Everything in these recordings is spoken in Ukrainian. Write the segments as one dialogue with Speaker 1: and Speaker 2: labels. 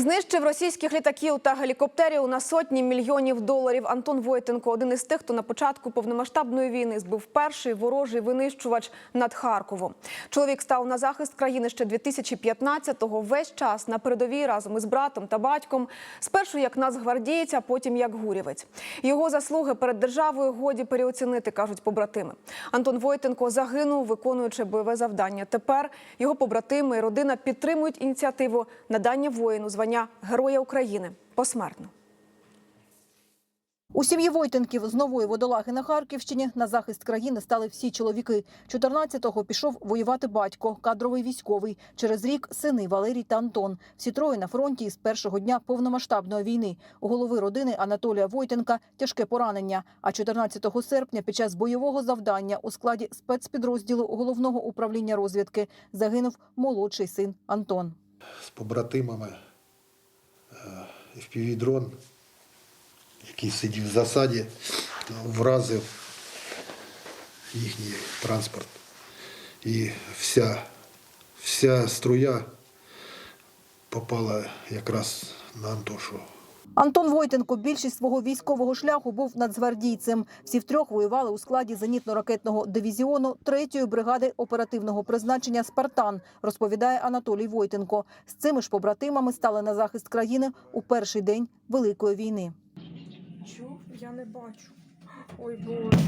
Speaker 1: Знищив російських літаків та гелікоптерів на сотні мільйонів доларів. Антон Войтенко один із тих, хто на початку повномасштабної війни збив перший ворожий винищувач над Харковом. Чоловік став на захист країни ще 2015-го. Весь час на передовій разом із братом та батьком. Спершу як нацгвардієць, а потім як гурівець. Його заслуги перед державою годі переоцінити, кажуть побратими. Антон Войтенко загинув, виконуючи бойове завдання. Тепер його побратими і родина підтримують ініціативу надання воїну звання Героя України посмертно.
Speaker 2: У сім'ї Войтенків з нової водолаги на Харківщині на захист країни стали всі чоловіки. 14-го пішов воювати батько, кадровий військовий. Через рік сини Валерій та Антон. Всі троє на фронті із першого дня повномасштабної війни. У голови родини Анатолія Войтенка тяжке поранення. А 14 серпня під час бойового завдання у складі спецпідрозділу головного управління розвідки загинув молодший син Антон.
Speaker 3: з побратимами FPV-дрон, який сидів в засаді, вразив їхній транспорт. І вся, вся струя попала якраз на Антошу.
Speaker 2: Антон Войтенко більшість свого військового шляху був нацгвардійцем. Всі втрьох воювали у складі зенітно-ракетного дивізіону 3-ї бригади оперативного призначення Спартан, розповідає Анатолій Войтенко. З цими ж побратимами стали на захист країни у перший день Великої війни.
Speaker 4: Чого? Я не бачу. Ой боже.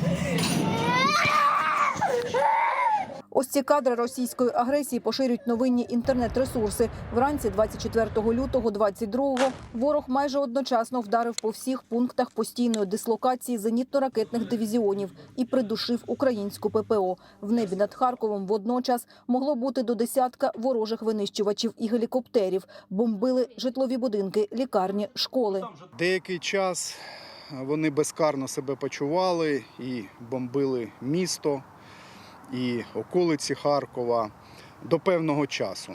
Speaker 2: Ось ці кадри російської агресії поширюють новинні інтернет-ресурси. Вранці 24 лютого 22-го ворог майже одночасно вдарив по всіх пунктах постійної дислокації зенітно-ракетних дивізіонів і придушив українську ППО. В небі над Харковом водночас могло бути до десятка ворожих винищувачів і гелікоптерів. Бомбили житлові будинки, лікарні, школи.
Speaker 5: Деякий час вони безкарно себе почували і бомбили місто і околиці Харкова до певного часу.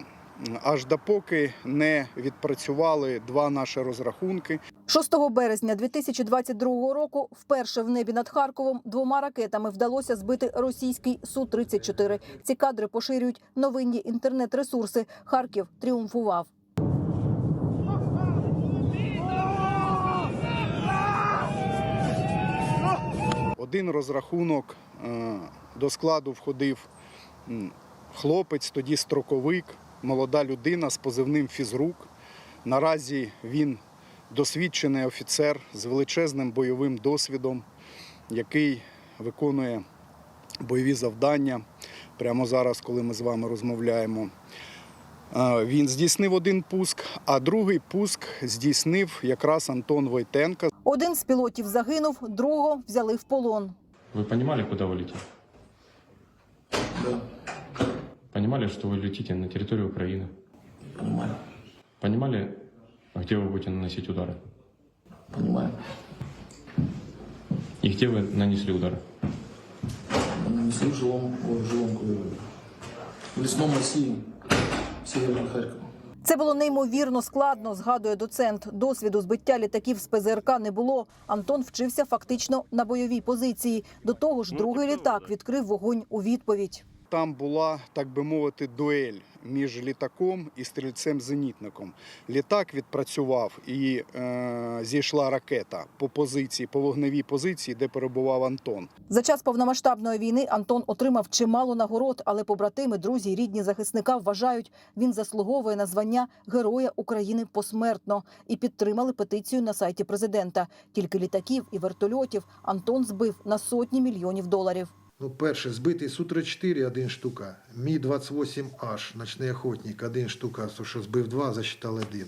Speaker 5: Аж допоки не відпрацювали два наші розрахунки.
Speaker 2: 6 березня 2022 року вперше в небі над Харковом двома ракетами вдалося збити російський Су-34. Ці кадри поширюють новинні інтернет-ресурси. Харків тріумфував.
Speaker 5: Один розрахунок е, до складу входив хлопець, тоді строковик, молода людина з позивним фізрук. Наразі він досвідчений офіцер з величезним бойовим досвідом, який виконує бойові завдання. Прямо зараз, коли ми з вами розмовляємо. Е, Він здійснив один пуск, а другий пуск здійснив якраз Антон Войтенко.
Speaker 2: Один з пілотів загинув, другого взяли в полон.
Speaker 6: Вы понимали, куда вы летите?
Speaker 7: Да,
Speaker 6: Понимали, что вы летите на территорию Украины?
Speaker 7: понимаю,
Speaker 6: Понимали, где вы будете наносить удары?
Speaker 7: понимаю.
Speaker 6: И где вы нанесли удары?
Speaker 7: Мы нанесли в жилом, ой, в жилом, э, в лесном массиве северного Харькова.
Speaker 2: Це було неймовірно складно, згадує доцент. Досвіду збиття літаків з ПЗРК не було. Антон вчився фактично на бойовій позиції. До того ж, другий літак відкрив вогонь у відповідь.
Speaker 5: Там була, так би мовити, дуель між літаком і стрільцем-зенітником. Літак відпрацював і е, зійшла ракета по позиції, по вогневій позиції, де перебував Антон.
Speaker 2: За час повномасштабної війни Антон отримав чимало нагород, але побратими, друзі, рідні захисника вважають, він заслуговує на звання Героя України посмертно і підтримали петицію на сайті президента. Тільки літаків і вертольотів Антон збив на сотні мільйонів доларів.
Speaker 3: Ну, перше, збитий Су-34 один штука, Мі-28H, ночний охотник, один штука, то що збив два, засчитав один.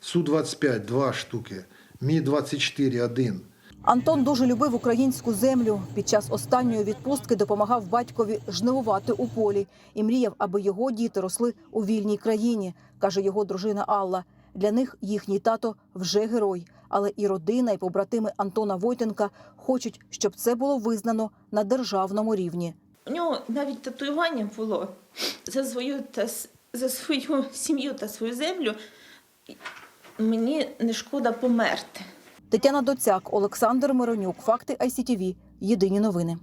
Speaker 3: Су-25, два штуки, Мі-24, один.
Speaker 2: Антон дуже любив українську землю. Під час останньої відпустки допомагав батькові жнивувати у полі і мріяв, аби його діти росли у вільній країні, каже його дружина Алла. Для них їхній тато вже герой, але і родина, і побратими Антона Войтенка хочуть, щоб це було визнано на державному рівні.
Speaker 8: У нього навіть татуювання було за свою та за свою сім'ю та свою землю. Мені не шкода померти.
Speaker 2: Тетяна Доцяк, Олександр Миронюк. Факти ICTV. Єдині новини.